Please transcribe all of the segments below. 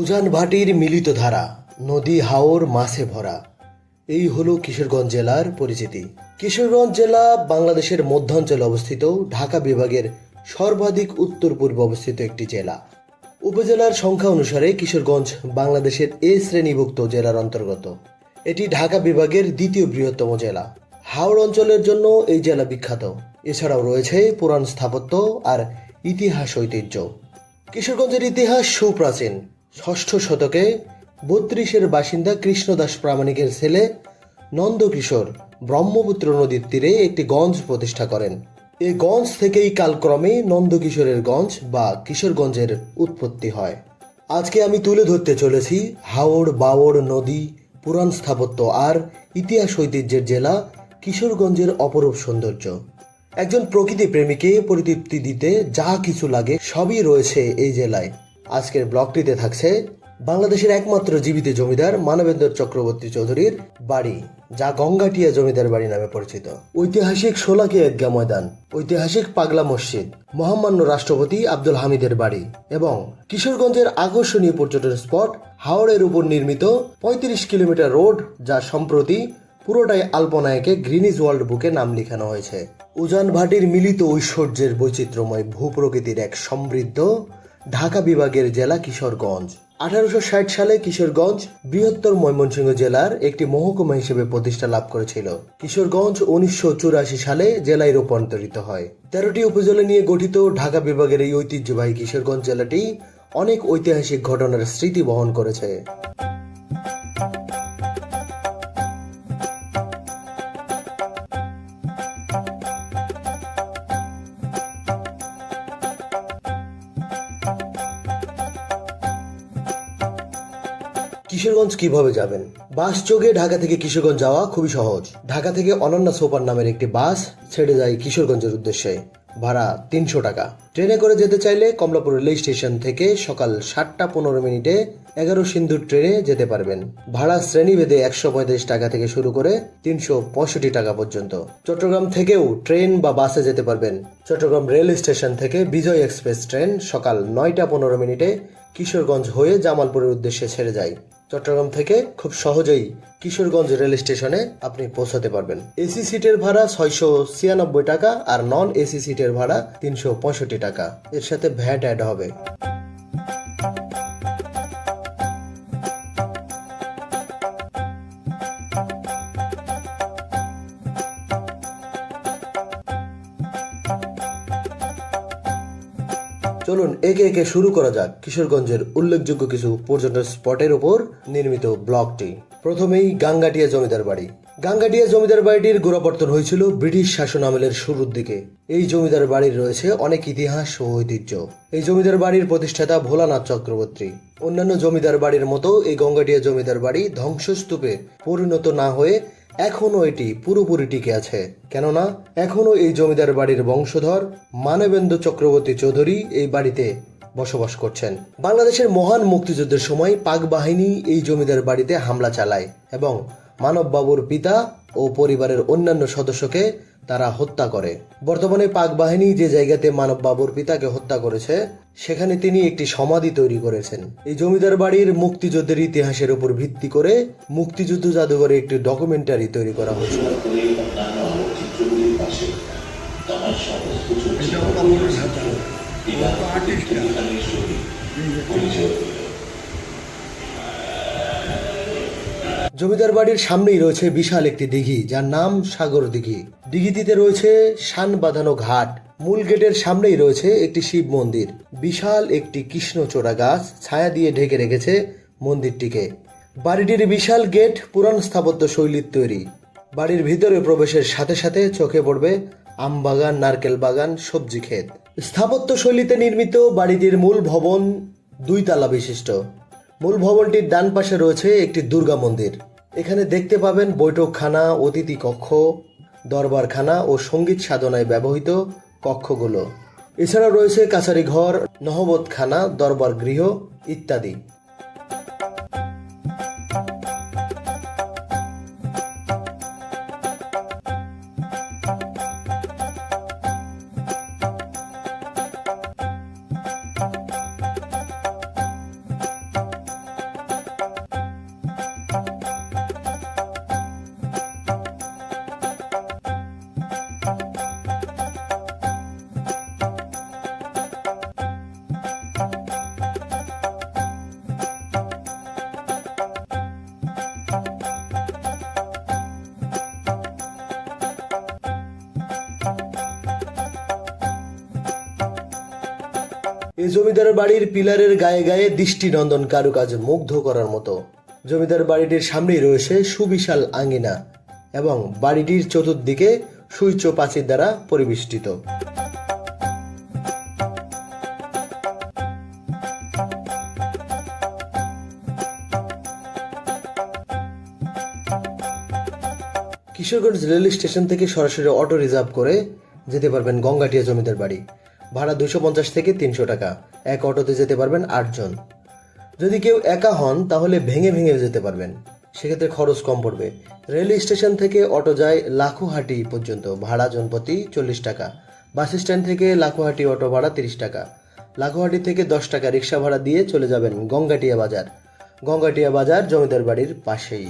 উজান ভাটির মিলিত ধারা, নদী হাওর মাছে ভরা। এই হলো কিশোরগঞ্জ জেলার পরিচিতি। কিশোরগঞ্জ জেলা বাংলাদেশের মধ্যাঞ্চলে অবস্থিত ঢাকা বিভাগের সর্বাধিক উত্তর পূর্বে অবস্থিত একটি জেলা। উপজেলার সংখ্যা অনুসারে কিশোরগঞ্জ বাংলাদেশের এ শ্রেণীভুক্ত জেলার অন্তর্গত। এটি ঢাকা বিভাগের দ্বিতীয় বৃহত্তম জেলা। হাওড় অঞ্চলের জন্য এই জেলা বিখ্যাত। এছাড়াও রয়েছে পুরাণ স্থাপত্য আর ইতিহাস ঐতিহ্য। কিশোরগঞ্জের ইতিহাস সুপ্রাচীন। ষষ্ঠ শতকে বত্রিশের বাসিন্দা কৃষ্ণদাস প্রামাণিকের ছেলে নন্দকিশোর ব্রহ্মপুত্র নদীর তীরে একটি গঞ্জ প্রতিষ্ঠা করেন। এই গঞ্জ থেকেই কালক্রমে নন্দকিশোরের গঞ্জ বা কিশোরগঞ্জের উৎপত্তি হয়। আজকে আমি তুলে ধরতে চলেছি হাওড়, বাওড় নদী, পুরাণ স্থাপত্য আর ইতিহাস ঐতিহ্যের জেলা কিশোরগঞ্জের অপরূপ সৌন্দর্য। একজন প্রকৃতি প্রেমীকে পরিতৃপ্তি দিতে যা কিছু লাগে সবই রয়েছে এই জেলায়। আজকের ব্লগটিতে থাকছে বাংলাদেশের একমাত্র জীবিত জমিদার মানবেন্দ্র চক্রবর্তী চৌধুরীর বাড়ি, যা গঙ্গাটিয়া জমিদার বাড়ি নামে পরিচিত। ঐতিহাসিক সোলাকি ঈদগাহ ময়দান, ঐতিহাসিক পাগলা মসজিদ, মহামান্য রাষ্ট্রপতি আব্দুল হামিদের বাড়ি এবং কিশোরগঞ্জের আকর্ষণীয় পর্যটন স্পট হাওড়ের উপর নির্মিত পঁয়ত্রিশ কিলোমিটার রোড, যা সম্প্রতি পুরোটাই আলপনায়কে গ্রিনিজ ওয়ার্ল্ড বুকে নাম লেখানো হয়েছে। উজান ভাটির মিলিত ঐশ্বর্যের বৈচিত্র্যময় ভূপ্রকৃতির এক সমৃদ্ধ ঢাকা বিভাগের জেলা কিশোরগঞ্জ। আঠারোশো ষাট সালে কিশোরগঞ্জ বৃহত্তর ময়মনসিংহ জেলার একটি মহকুমা হিসেবে প্রতিষ্ঠা লাভ করেছিল। কিশোরগঞ্জ উনিশশো চুরাশি সালে জেলায় রূপান্তরিত হয়। তেরোটি উপজেলা নিয়ে গঠিত ঢাকা বিভাগের এই ঐতিহ্যবাহী কিশোরগঞ্জ জেলাটি অনেক ঐতিহাসিক ঘটনার স্মৃতি বহন করেছে। কিশোরগঞ্জ কীভাবে যাবেন? বাস যোগে ঢাকা থেকে কিশোরগঞ্জ যাওয়া খুবই সহজ। ঢাকা থেকে অনন্যা সোপার নামের একটি বাস ছেড়ে যায় কিশোরগঞ্জের উদ্দেশ্যে। ভাড়া তিনশো টাকা। ট্রেনে করে যেতে চাইলে কমলাপুর রেল স্টেশন থেকে সকাল সাতটা পনেরো মিনিটে এগারো সিন্ধুর ট্রেনে যেতে পারবেন। ভাড়া শ্রেণীভেদে একশো পঁয়ত্রিশ টাকা থেকে শুরু করে তিনশো পঁয়ষট্টি টাকা পর্যন্ত। চট্টগ্রাম থেকেও ট্রেন বা বাসে যেতে পারবেন। চট্টগ্রাম রেল স্টেশন থেকে বিজয় এক্সপ্রেস ট্রেন সকাল নয়টা পনেরো মিনিটে কিশোরগঞ্জ হয়ে জামালপুরের উদ্দেশ্যে ছেড়ে যায়। চট্টগ্রাম থেকে খুব সহজেই কিশোরগঞ্জ রেল স্টেশনে আপনি পৌঁছাতে পারবেন। এসি সিটের ভাড়া ছয়শো ছিয়ানব্বই টাকা আর নন এসি সিটের ভাড়া তিনশো পঁয়ষট্টি টাকা। এর সাথে ভ্যাট অ্যাড হবে। একে একে শুরু করা যাক। কিশোরগঞ্জের উল্লেখযোগ্য কিছু পর্যটন স্পটের উপর নির্মিত ব্লকটি। প্রথমেই গাঙ্গাটিয়া জমিদার বাড়ি। গাঙ্গাটিয়া জমিদার বাড়িটির গোড়াপত্তন হয়েছিল ব্রিটিশ শাসন আমলের শুরুর দিকে। এই জমিদার বাড়ির রয়েছে অনেক ইতিহাস ও ঐতিহ্য। এই জমিদার বাড়ির প্রতিষ্ঠাতা ভোলানাথ চক্রবর্তী। অন্যান্য জমিদার বাড়ির মতো এই গঙ্গাটিয়া জমিদার বাড়ি ধ্বংসস্তূপে পরিণত না হয়ে এখনও এটি পুরোপুরি টিকে আছে। কেননা এখনও এই জমিদার বাড়ির বংশধর মানবেন্দ্র চক্রবর্তী চৌধুরী এই বাড়িতে বসবাস করছেন। বাংলাদেশের মহান মুক্তিযুদ্ধের সময় পাক বাহিনী এই জমিদার বাড়িতে হামলা চালায় এবং মানববাবুর পিতা ও পরিবারের অন্যান্য সদস্যকে তারা হত্যা করে। বর্তমানে পাক বাহিনী যে জায়গাতে মানব বাবুর পিতাকে হত্যা করেছে, সেখানে তিনি একটি সমাধি তৈরি করেছেন। এই জমিদার বাড়ির মুক্তিযুদ্ধের ইতিহাসের উপর ভিত্তি করে মুক্তিযুদ্ধ জাদুঘরে একটি ডকুমেন্টারি তৈরি করা হয়েছিল জমিদার বাড়ির সামনেই রয়েছে বিশাল একটি দিঘি, যার নাম সাগর দিঘি। দিঘিটিতে রয়েছে শান বাঁধানো ঘাট। মূল গেটের সামনেই রয়েছে একটি শিব মন্দির। বিশাল একটি কৃষ্ণচূড়া গাছ ছায়া দিয়ে ঢেকে রেখেছে মন্দিরটিকে। বাড়িটির বিশাল গেট পুরান স্থাপত্য শৈলীর তৈরি। বাড়ির ভিতরে প্রবেশের সাথে সাথে চোখে পড়বে আম বাগান, নারকেল বাগান, সবজি ক্ষেত। স্থাপত্য শৈলীতে নির্মিত বাড়িটির মূল ভবন দুই তালা বিশিষ্ট। মূল ভবনটির ডান পাশে রয়েছে একটি দুর্গা মন্দির। এখানে দেখতে পাবেন বৈঠকখানা, অতিথি কক্ষ, দরবারখানা ও সংগীত সাধনায় ব্যবহৃত কক্ষগুলো। এছাড়া রয়েছে কাছারি ঘর নহবতখানা দরবার গৃহ ইত্যাদি। জমিদার বাড়ির পিলারের গায়ে গায়ে দৃষ্টিনন্দন কারুকাজ মুগ্ধ করার মতো। জমিদার বাড়িটির সামনেই রয়েছে সুবিশাল আঙ্গিনা এবং বাড়িটির চতুর্দিকে সুইচ প্রাচীর দ্বারা পরিবেষ্টিত। কিশোরগঞ্জ রেল স্টেশন থেকে সরাসরি অটো রিজার্ভ করে যেতে পারবেন গঙ্গাটিয়া জমিদার বাড়ি। ভাড়া দুশো পঞ্চাশ থেকে তিনশো টাকা। এক অটোতে যেতে পারবেন আটজন। যদি কেউ একা হন, তাহলে ভেঙে ভেঙে যেতে পারবেন। সেক্ষেত্রে খরচ কম পড়বে। রেল স্টেশন থেকে অটো যায় লাখুহাটি পর্যন্ত। ভাড়া জনপ্রতি চল্লিশ টাকা। বাস স্ট্যান্ড থেকে লাখুহাটি অটো ভাড়া তিরিশ টাকা। লাখুহাটি থেকে দশ টাকা রিক্সা ভাড়া দিয়ে চলে যাবেন গঙ্গাটিয়া বাজার। গঙ্গাটিয়া বাজার জমিদার বাড়ির পাশেই।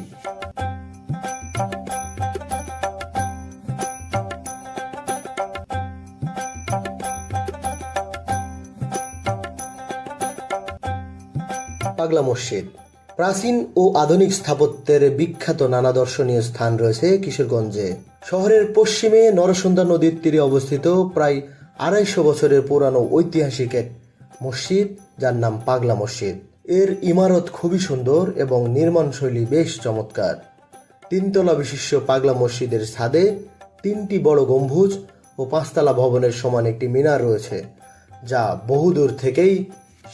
পাগলা মসজিদ। প্রাচীন ও আধুনিক স্থাপত্যের বিখ্যাত নানা দর্শনীয় স্থান রয়েছে কিশোরগঞ্জে। শহরের পশ্চিমে নরসুন্দা নদীর তীরে অবস্থিত প্রায় আড়াইশো বছরের পুরানো ঐতিহাসিক এক মসজিদ, যার নাম পাগলা মসজিদ। এর ইমারত খুবই সুন্দর এবং নির্মাণ শৈলী বেশ চমৎকার। তিনতলা বিশিষ্ট পাগলা মসজিদের ছাদে তিনটি বড় গম্বুজ ও পাঁচতলা ভবনের সমান একটি মিনার রয়েছে, যা বহুদূর থেকেই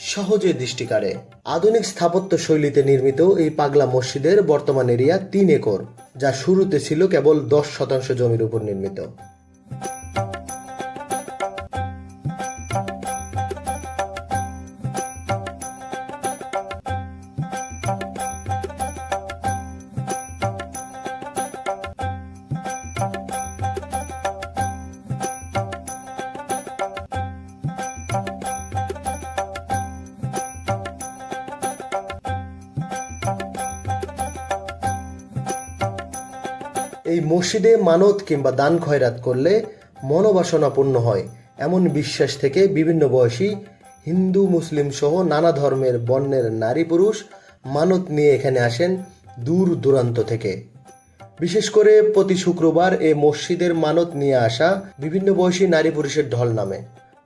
সহজে দৃষ্টি কাড়ে। আধুনিক স্থাপত্য শৈলীতে নির্মিত এই পাগলা মসজিদের বর্তমান এরিয়া তিন একর, যা শুরুতে ছিল কেবল দশ শতাংশ জমির উপর নির্মিত। এই মসজিদে মানত কিংবা দান খয়রাত করলে মনোবাসনা পূর্ণ হয়, এমন বিশ্বাস থেকে বিভিন্ন বয়সী হিন্দু, মুসলিম সহ নানা ধর্মের বর্ণের নারী পুরুষ মানত নিয়ে এখানে আসেন দূর দূরান্ত থেকে। বিশেষ করে প্রতি শুক্রবার এ মসজিদের মানত নিয়ে আসা বিভিন্ন বয়সী নারী পুরুষের ঢল নামে।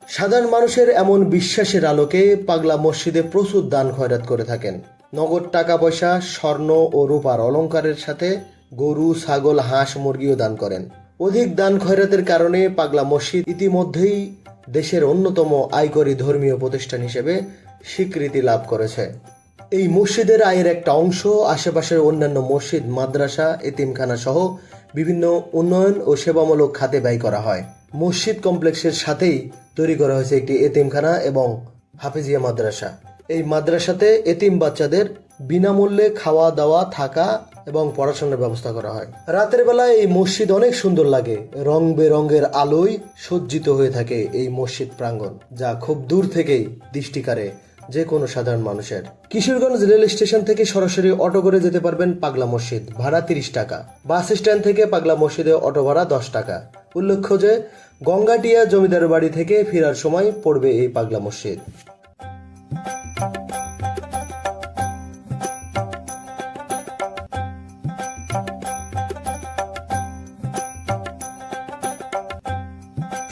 সাধারণ মানুষের এমন বিশ্বাসের আলোকে পাগলা মসজিদে প্রচুর দান খয়রাত করে থাকেন। নগদ টাকা পয়সা, স্বর্ণ ও রূপার অলংকারের সাথে গরু, ছাগল, হাঁস, মুরগিও দান করেন। অধিক দান খয়রাতের কারণে পাগলা মসজিদ ইতিমধ্যেই দেশের অন্যতম আয়করী ধর্মীয় প্রতিষ্ঠান হিসেবে স্বীকৃতি লাভ করেছে। এই মসজিদের আয়ের একটা অংশ আশেপাশের অন্যান্য মসজিদ, মাদ্রাসা এতিমখানা সহ বিভিন্ন উন্নয়ন ও সেবামূলক খাতে ব্যয় করা হয়। মসজিদ কমপ্লেক্সের সাথেই তৈরি করা হয়েছে একটি এতিমখানা এবং হাফিজিয়া মাদ্রাসা। এই মাদ্রাসাতে এতিম বাচ্চাদের বিনামূল্যে খাওয়া দাওয়া থাকা এবং পড়াশোনার ব্যবস্থা করা হয়। রাতের বেলায় এই মসজিদ অনেক সুন্দর লাগে। রং বেরঙের আলোয় সজ্জিত হয়ে থাকে এই মসজিদ প্রাঙ্গণ, যা খুব দূর থেকেই দৃষ্টি কাড়ে যে কোনো সাধারণ মানুষের। কিশোরগঞ্জ রেল স্টেশন থেকে সরাসরি অটো করে যেতে পারবেন পাগলা মসজিদ, ভাড়া তিরিশ টাকা। বাস স্ট্যান্ড থেকে পাগলা মসজিদে অটো ভাড়া দশ টাকা। উল্লেখ্য যে গঙ্গাটিয়া জমিদার বাড়ি থেকে ফেরার সময় পড়বে এই পাগলা মসজিদ।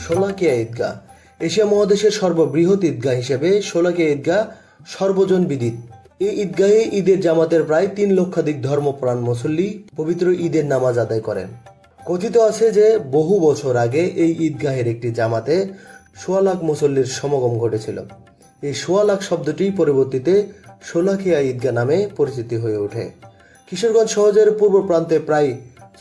শোলাকিয়া ঈদগাহ। এশিয়া মহাদেশের সর্ববৃহৎ ঈদগাহ হিসেবে শোলাকিয়া ঈদগাহ সর্বজন বিদিত। এই ঈদগাহে ঈদের জামাতের প্রায় তিন লক্ষাধিক ধর্মপ্রাণ মুসল্লি পবিত্র ঈদের নামাজ আদায় করেন। কথিত আছে যে, বহু বছর আগে এই ঈদগাহের একটি জামাতে সোয়া লাখ মুসল্লির সমাগম ঘটেছিল। এই সোয়া লাখ শব্দটি পরবর্তীতে সোলাকিয়া ঈদগাহ নামে পরিচিতি হয়ে ওঠে। কিশোরগঞ্জ শহরের পূর্ব প্রান্তে প্রায়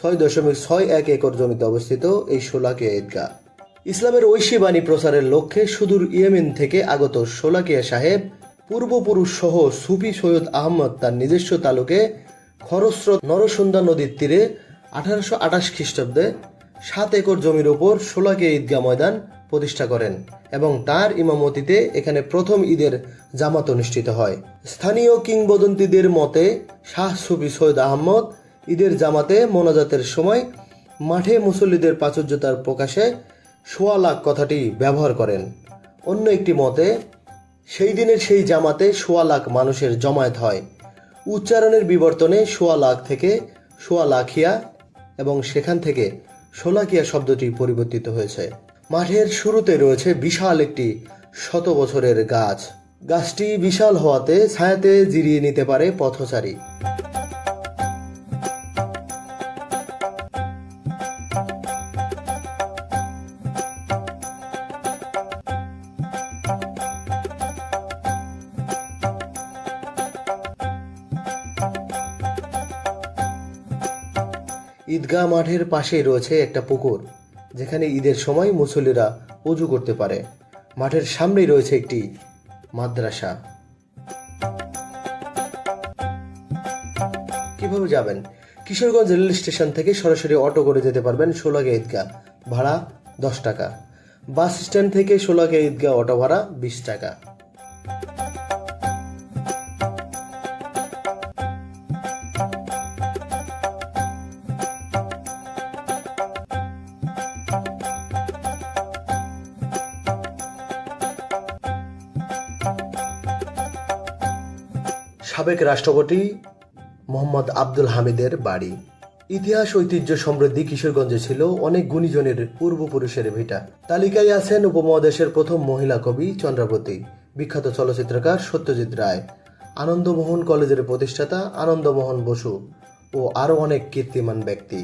ছয় দশমিক ছয় এক একর জমিতে অবস্থিত এই সোলাকিয়া ঈদগাহ। ইসলামের ঐশী বাণী প্রচারের লক্ষ্যে সুদূর ইয়েমেন থেকে আগত সোলাকিয়া সাহেব, পূর্বপুরুষ সহ সুফি সৈয়দ আহমদ তার নিজস্ব তালুকে খরস্রোত নরসুন্দা নদীর তীরে আঠারোশো আঠাশ খ্রিস্টাব্দে সাত একর জমির ওপর সোলাকিয়া ঈদগাহ ময়দান প্রতিষ্ঠা করেন এবং তার ইমামতিতে এখানে প্রথম ঈদের জামাত অনুষ্ঠিত হয়। স্থানীয় কিংবদন্তিদের মতে, শাহ সুফি সৈয়দ আহমদ ঈদের জামাতে মোনাজাতের সময় মাঠে মুসল্লিদের প্রাচুর্যতার প্রকাশে সোয়া লাখ কথাটি ব্যবহার করেন। অন্য একটি মতে, সেই দিনের সেই জামাতে সোয়া লাখ মানুষের জমায়েত হয়। উচ্চারণের বিবর্তনে সোয়া লাখ থেকে সোয়া লাখিয়া এবং সেখান থেকে সোলাকিয়া শব্দটি পরিবর্তিত হয়েছে। মাঠের শুরুতে রয়েছে বিশাল একটি শত বছরের গাছ। গাছটি বিশাল হওয়াতে ছায়াতে জিরিয়ে নিতে পারে পথচারী। ঈদগাহ মাঠের পাশেই রয়েছে একটা পুকুর, যেখানে ঈদের সময় মুসল্লিরা উজু করতে পারে। মাঠের সামনেই রয়েছে একটি মাদ্রাসা। কীভাবে যাবেন? কিশোরগঞ্জ রেল স্টেশন থেকে সরাসরি অটো করে যেতে পারবেন ষোলাগে ঈদগাহ, ভাড়া দশ টাকা। বাস স্ট্যান্ড থেকে ষোলাগে ঈদগাহ অটো ভাড়া বিশ টাকা। সাবেক রাষ্ট্রপতি মোহাম্মদ আব্দুল হামিদের বাড়ি। ইতিহাস ঐতিহ্য সমৃদ্ধি কিশোরগঞ্জে ছিল, অনেক গুণীজনের পূর্বপুরুষের ভিটা। তালিকায় আছেন উপমহাদেশের প্রথম মহিলা কবি চন্দ্রাবতী, বিখ্যাত চলচ্চিত্রকার সত্যজিৎ রায়, আনন্দমোহন কলেজের প্রতিষ্ঠাতা আনন্দমোহন বসু ও আরও অনেক কীর্তিমান ব্যক্তি।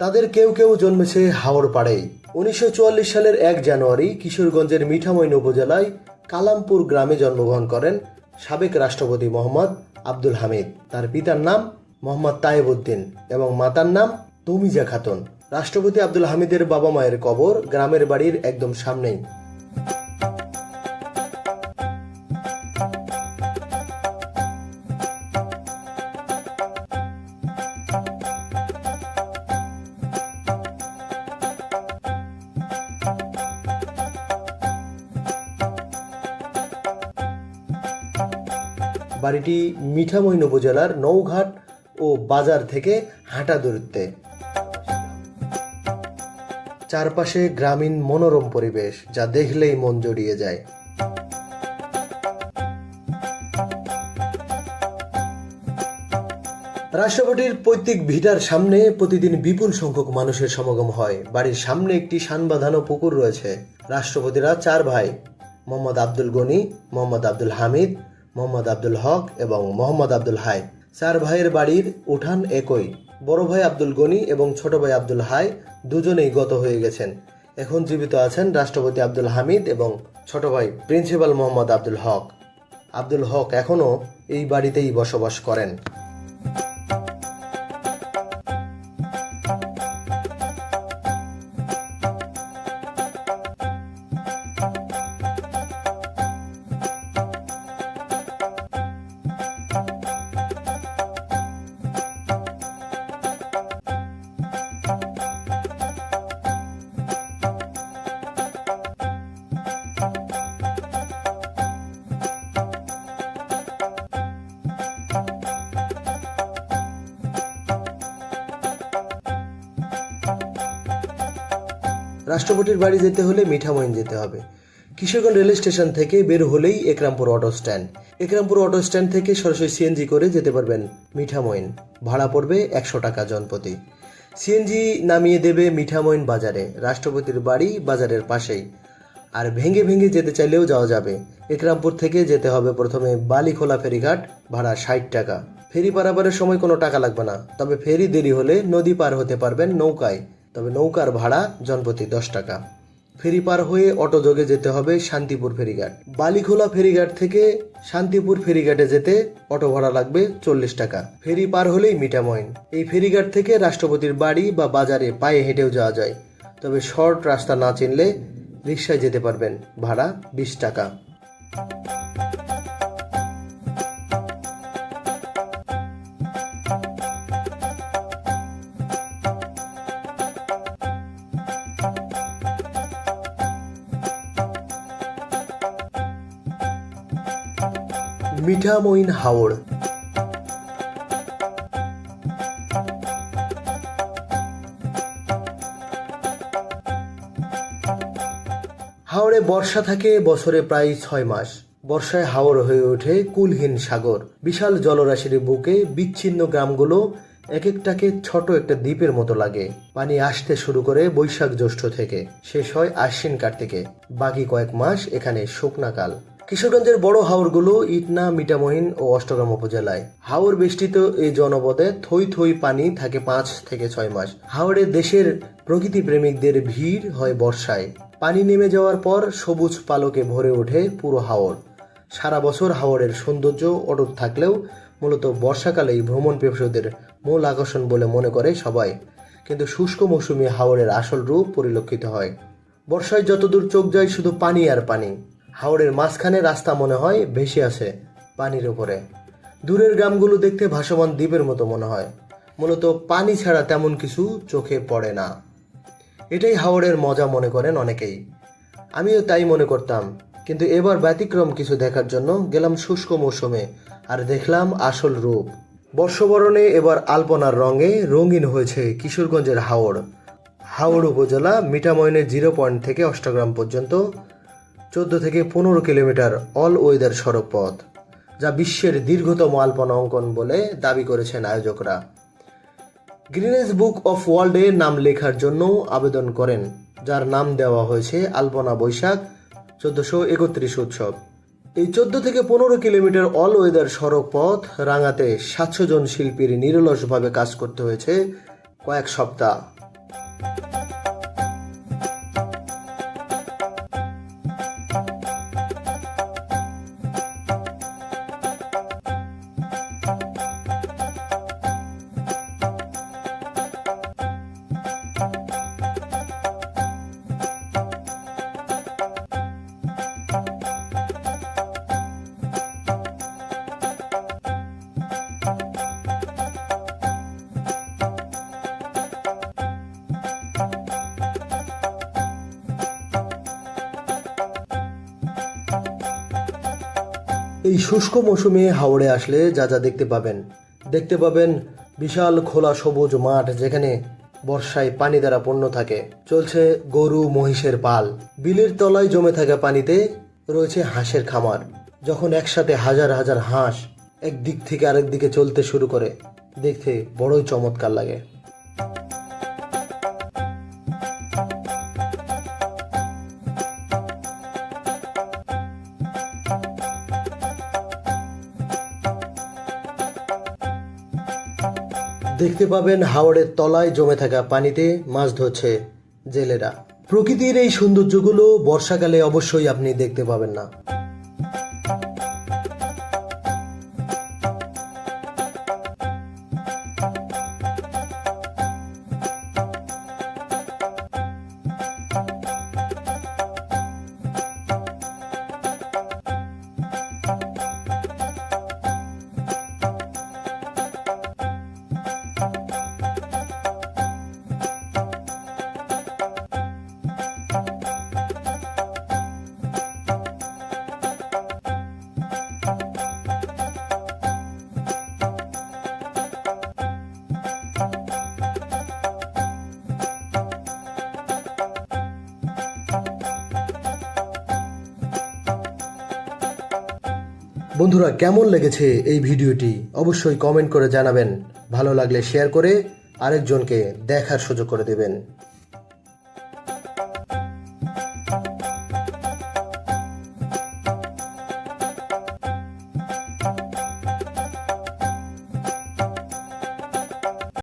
তাদের কেউ কেউ জন্মেছে হাওড় পাড়েই উনিশশো চুয়াল্লিশ সালের এক জানুয়ারি কিশোরগঞ্জের মিঠামইন উপজেলায় কালামপুর গ্রামে জন্মগ্রহণ করেন সাবেক রাষ্ট্রপতি মোহাম্মদ আব্দুল হামিদ। তার পিতার নাম মোহাম্মদ তায়েবউদ্দিন এবং মাতার নাম তুমিজা খাতুন। রাষ্ট্রপতি আব্দুল হামিদের বাবা মায়ের কবর গ্রামের বাড়ির একদম সামনেই। বাড়িটি মিঠামইন উপজেলার নৌঘাট ও বাজার থেকে হাঁটা দূরত্বে। চারপাশে গ্রামীণ মনোরম পরিবেশ, যা দেখলেই মন জড়িয়ে যায়। রাষ্ট্রপতির পৈতৃক ভিটার সামনে প্রতিদিন বিপুল সংখ্যক মানুষের সমাগম হয়। বাড়ির সামনে একটি সান বাঁধানো পুকুর রয়েছে। রাষ্ট্রপতিরা চার ভাই, মোহাম্মদ আব্দুল গনি, মোহাম্মদ আব্দুল হামিদ মোহাম্মদ আব্দুল হক এবং মোহাম্মদ আব্দুল হাই। চার ভাইয়ের বাড়ির উঠান একই। বড় ভাই আব্দুল গনি এবং ছোট ভাই আব্দুল হাই দুজনেই গত হয়ে গেছেন। এখন জীবিত আছেন রাষ্ট্রপতি আব্দুল হামিদ এবং ছোট ভাই প্রিন্সিপাল মোহাম্মদ আব্দুল হক। আব্দুল হক এখনও এই বাড়িতেই বসবাস করেন। রাষ্ট্রপতির বাড়ি যেতে হলে মিঠামইন যেতে হবে। কিশোরগঞ্জ রেল স্টেশন থেকে বের হলেই Ekrampur auto stand. Ekrampur auto stand থেকে সরাসরি সিএনজি করে যেতে পারবেন মিঠামইন। ভাড়া পড়বে একশো টাকা জনপতি সিএনজি নামিয়ে দেবে মিঠামইন বাজারে, রাষ্ট্রপতির বাড়ি বাজারের পাশেই। আর ভেঙে ভেঙে যেতে চাইলেও যাওয়া যাবে। একরামপুর থেকে যেতে হবে প্রথমে বালিখোলা ফেরিঘাট, ভাড়া ষাট টাকা। ফেরি পারাপারের সময় কোনো টাকা লাগবে না। তবে ফেরি দেরি হলে নদী পার হতে পারবেন নৌকায়। তবে নৌকার ভাড়া জনপ্রতি দশ টাকা। ফেরি পার হয়ে অটো যোগে যেতে হবে শান্তিপুর ফেরিঘাট। বালিখোলা ফেরিঘাট থেকে শান্তিপুর ফেরিঘাটে যেতে অটো ভাড়া লাগবে চল্লিশ টাকা। ফেরি পার হলেই মিঠামইন এই ফেরিঘাট থেকে রাষ্ট্রপতির বাড়ি বা বাজারে পায়ে হেঁটেও যাওয়া যায়। তবে শর্ট রাস্তা না চিনলে রিক্সায় যেতে পারবেন। ভাড়া বিশ টাকা। মিঠামইন হাওড়। হাওড়ে বর্ষা থাকে বছরে প্রায় ছয় মাস। বর্ষায় হাওড় হয়ে ওঠে কুলহীন সাগর। বিশাল জলরাশির বুকে বিচ্ছিন্ন গ্রামগুলো এক একটাকে ছোট একটা দ্বীপের মতো লাগে। পানি আসতে শুরু করে বৈশাখ জ্যৈষ্ঠ থেকে। শেষ হয় আশ্বিন কার্তিকে। বাকি কয়েক মাস এখানে শুকনাকাল কিশোরগঞ্জের বড় হাওরগুলো ইটনা, মিটামহিন ও অষ্টগ্রাম উপজেলায়। হাওর বেষ্টিত এই জনপদে থই থই পানি থাকে পাঁচ থেকে ছয় মাস। হাওড়ে দেশের প্রকৃতি প্রেমিকদের ভিড় হয় বর্ষায়। পানি নেমে যাওয়ার পর সবুজ পালকে ভরে ওঠে পুরো হাওর। সারা বছর হাওড়ের সৌন্দর্য অটুট থাকলেও মূলত বর্ষাকালেই ভ্রমণ পেশাদের মূল আকর্ষণ বলে মনে করে সবাই। কিন্তু শুষ্ক মৌসুমে হাওড়ের আসল রূপ পরিলক্ষিত হয়। বর্ষায় যতদূর চোখ যায় শুধু পানি আর পানি। হাওড়ের মাঝখানে রাস্তা মনে হয় ভেসে আছে পানির ওপরে দূরের গ্রামগুলো দেখতে ভাসমান দ্বীপের মতো মনে হয়। মূলত পানি ছাড়া তেমন কিছু চোখে পড়ে না। এটাই হাওড়ের মজা মনে করেন অনেকেই। আমিও তাই মনে করতাম, কিন্তু এবার ব্যতিক্রম কিছু দেখার জন্য গেলাম শুষ্ক মৌসুমে আর দেখলাম আসল রূপ। বর্ষবরণে এবার আলপনার রঙে রঙিন হয়েছে কিশোরগঞ্জের হাওড় হাওড় উপজেলা মিঠামইনের জিরো পয়েন্ট থেকে অষ্টগ্রাম পর্যন্ত চোদ্দ থেকে পনেরো কিলোমিটার অল ওয়েদার সড়ক পথ যা বিশ্বের দীর্ঘতম আলপনা অঙ্কন বলে দাবি করেছেন আয়োজকরা। গ্রিনেস বুক অফ ওয়ার্ল্ডে নাম লেখার জন্য আবেদন করেন, যার নাম দেওয়া হয়েছে আলপনা বৈশাখ, চোদ্দশো একত্রিশ উৎসব। এই চোদ্দ থেকে পনেরো কিলোমিটার অল ওয়েদার সড়ক পথ রাঙাতে সাতশো জন শিল্পীর নিরলসভাবে কাজ করতে হয়েছে কয়েক সপ্তাহ। এই শুষ্ক মৌসুমে হাওড়ে আসলে যা যা দেখতে পাবেন। দেখতে পাবেন বিশাল খোলা সবুজ মাঠ যেখানে বর্ষায় পানি দ্বারা পণ্য থাকে। চলছে গরু মহিষের পাল। বিলের তলায় জমে থাকা পানিতে রয়েছে হাঁসের খামার। যখন একসাথে হাজার হাজার হাঁস এক দিক থেকে আরেক দিকে চলতে শুরু করে, দেখতে বড়ই চমৎকার লাগে। দেখতে পাবেন হাওড়ের তলায় জমে থাকা পানিতে মাছ ধরছে জেলেরা। প্রকৃতির এই সৌন্দর্যগুলো বর্ষাকালে অবশ্যই আপনি দেখতে পাবেন না। বন্ধুরা, কেমন লেগেছে এই ভিডিওটি? অবশ্যই কমেন্ট করে জানাবেন। ভালো লাগলে শেয়ার করে আরেকজনকে দেখার সুযোগ করে দেবেন।